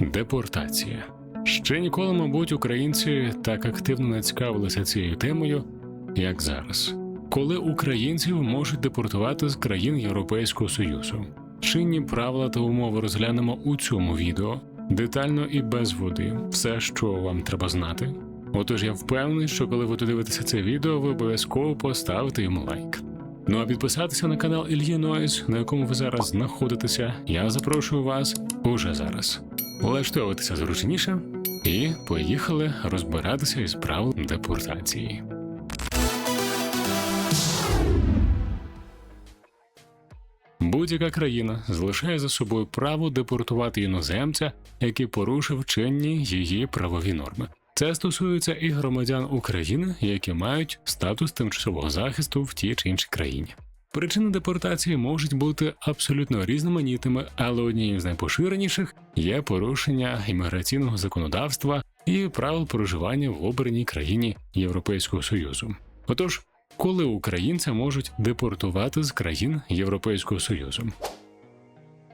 Депортація. Ще ніколи, мабуть, українці так активно не цікавилися цією темою, як зараз. Коли українців можуть депортувати з країн Європейського Союзу. Чинні правила та умови розглянемо у цьому відео детально і без води, все, що вам треба знати. Отож, я впевнений, що коли ви додивитеся це відео, ви обов'язково поставите йому лайк. Ну а підписатися на канал Ільї Нойз, на якому ви зараз знаходитеся, я запрошую вас уже зараз. Влаштовуватися зручніше і поїхали розбиратися із правил депортації. Будь-яка країна залишає за собою право депортувати іноземця, який порушив чинні її правові норми. Це стосується і громадян України, які мають статус тимчасового захисту в тій чи іншій країні. Причини депортації можуть бути абсолютно різноманітними, але однією з найпоширеніших є порушення імміграційного законодавства і правил проживання в обраній країні Європейського Союзу. Отож, коли українця можуть депортувати з країн Європейського Союзу.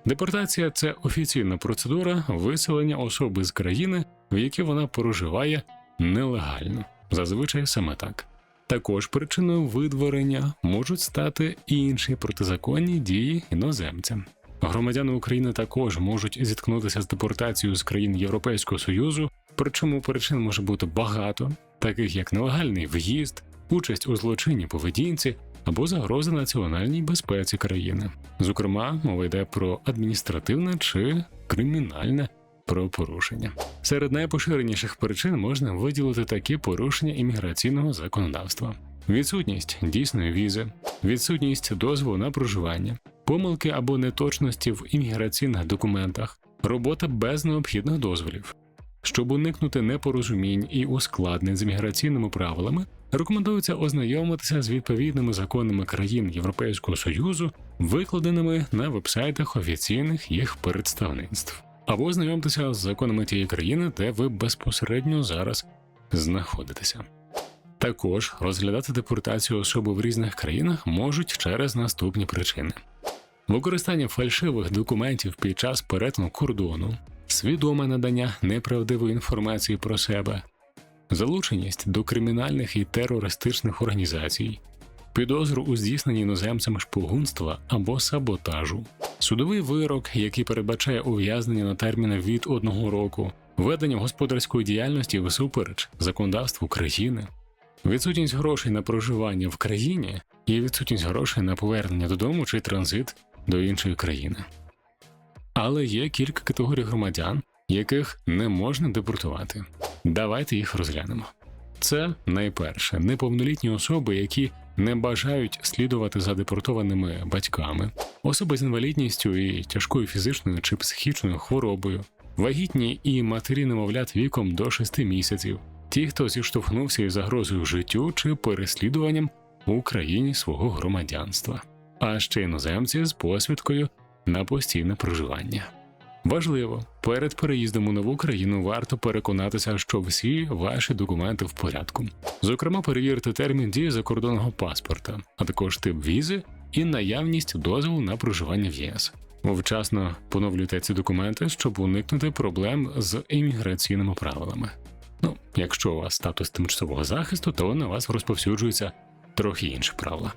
Депортація це офіційна процедура виселення особи з країни, в якій вона проживає нелегально, зазвичай саме так. Також причиною видворення можуть стати і інші протизаконні дії іноземця. Громадяни України також можуть зіткнутися з депортацією з країн Європейського Союзу, причому причин може бути багато, таких як нелегальний в'їзд, участь у злочинній поведінці або загроза національній безпеці країни. Зокрема, мова йде про адміністративне чи кримінальне правопорушення. Серед найпоширеніших причин можна виділити такі порушення імміграційного законодавства: відсутність дійсної візи, відсутність дозволу на проживання, помилки або неточності в імміграційних документах, робота без необхідних дозволів. Щоб уникнути непорозумінь і ускладнень з імміграційними правилами, рекомендується ознайомитися з відповідними законами країн Європейського Союзу, викладеними на вебсайтах офіційних їх представництв, або ознайомитися з законами тієї країни, де ви безпосередньо зараз знаходитеся. Також розглядати депортацію особи в різних країнах можуть через наступні причини: використання фальшивих документів під час перетину кордону, свідоме надання неправдивої інформації про себе, залученість до кримінальних і терористичних організацій, підозру у здійсненні іноземцями шпигунства або саботажу, судовий вирок, який передбачає ув'язнення на терміни від одного року, ведення господарської діяльності всупереч законодавству країни, відсутність грошей на проживання в країні і відсутність грошей на повернення додому чи транзит до іншої країни. Але є кілька категорій громадян, яких не можна депортувати. Давайте їх розглянемо. Це найперше неповнолітні особи, які не бажають слідувати за депортованими батьками, особи з інвалідністю і тяжкою фізичною чи психічною хворобою, вагітні і матері немовлят віком до 6 місяців, ті, хто зіштовхнувся із загрозою життю чи переслідуванням у країні свого громадянства, а ще іноземці з посвідкою на постійне проживання. Важливо, перед переїздом у нову країну варто переконатися, що всі ваші документи в порядку. Зокрема, перевірити термін дії закордонного паспорта, а також тип візи і наявність дозволу на проживання в ЄС. Вчасно поновлюйте ці документи, щоб уникнути проблем з імміграційними правилами. Ну, якщо у вас статус тимчасового захисту, то на вас розповсюджуються трохи інші правила.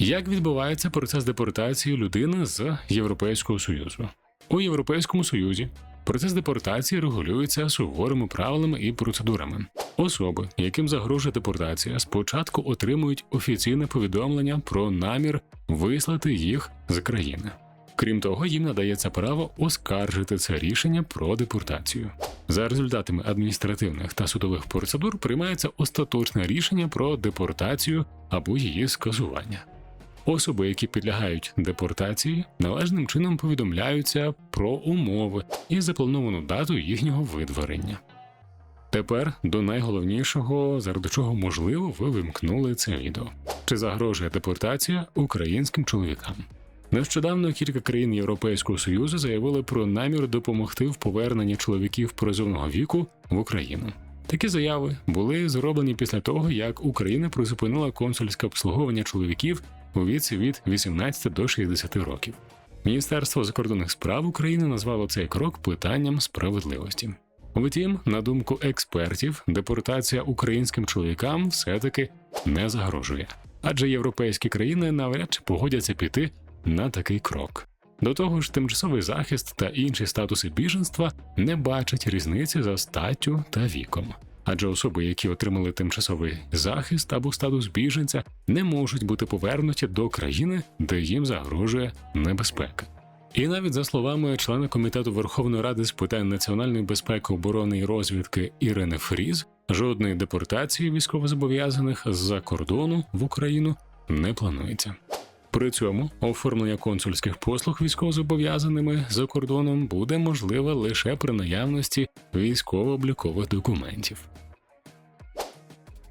Як відбувається процес депортації людини з Європейського Союзу? У Європейському Союзі процес депортації регулюється суворими правилами і процедурами. Особи, яким загрожує депортація, спочатку отримують офіційне повідомлення про намір вислати їх з країни. Крім того, їм надається право оскаржити це рішення про депортацію. За результатами адміністративних та судових процедур приймається остаточне рішення про депортацію або її скасування. Особи, які підлягають депортації, належним чином повідомляються про умови і заплановану дату їхнього видворення. Тепер до найголовнішого, заради чого можливо ви вимкнули це відео. Чи загрожує депортація українським чоловікам? Нещодавно кілька країн Європейського Союзу заявили про намір допомогти в поверненні чоловіків призовного віку в Україну. Такі заяви були зроблені після того, як Україна призупинила консульське обслуговування чоловіків, у віці від 18 до 60 років. Міністерство закордонних справ України назвало цей крок питанням справедливості. Втім, на думку експертів, депортація українським чоловікам все-таки не загрожує, адже європейські країни навряд чи погодяться піти на такий крок. До того ж, тимчасовий захист та інші статуси біженства не бачать різниці за статтю та віком. Адже особи, які отримали тимчасовий захист або статус біженця, не можуть бути повернуті до країни, де їм загрожує небезпека. І навіть за словами члена комітету Верховної Ради з питань національної безпеки, оборони і розвідки Ірини Фріз, жодної депортації військовозобов'язаних з-за кордону в Україну не планується. При цьому оформлення консульських послуг військовозобов'язаними за кордоном буде можливе лише при наявності військово-облікових документів.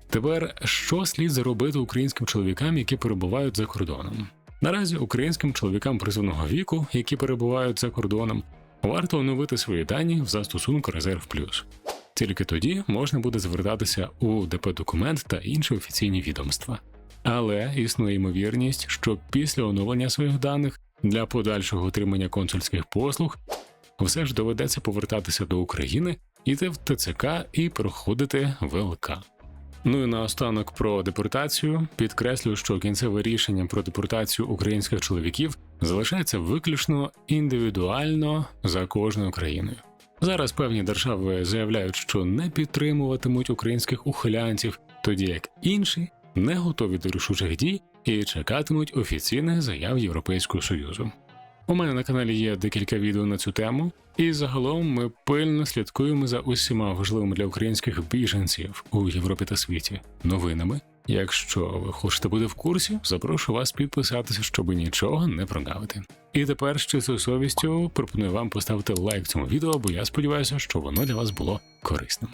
Тепер що слід заробити українським чоловікам, які перебувають за кордоном? Наразі українським чоловікам призовного віку, які перебувають за кордоном, варто оновити свої дані в застосунку Резерв Плюс. Тільки тоді можна буде звертатися у ДП документ та інші офіційні відомства. Але існує ймовірність, що після оновлення своїх даних для подальшого отримання консульських послуг все ж доведеться повертатися до України, йти в ТЦК і проходити ВЛК. Ну і наостанок про депортацію підкреслю, що кінцеве рішення про депортацію українських чоловіків залишається виключно індивідуально за кожною країною. Зараз певні держави заявляють, що не підтримуватимуть українських ухилянців, тоді як інші не готові до рішучих дій і чекатимуть офіційних заяв Європейського Союзу. У мене на каналі є декілька відео на цю тему, і загалом ми пильно слідкуємо за усіма важливими для українських біженців у Європі та світі новинами. Якщо ви хочете бути в курсі, запрошую вас підписатися, щоб нічого не прогавити. І тепер з чистою совістю пропоную вам поставити лайк цьому відео, бо я сподіваюся, що воно для вас було корисним.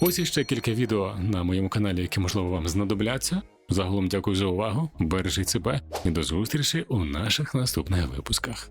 Ось іще кілька відео на моєму каналі, які можливо вам знадобляться. Загалом дякую за увагу, бережіть себе і до зустрічі у наших наступних випусках.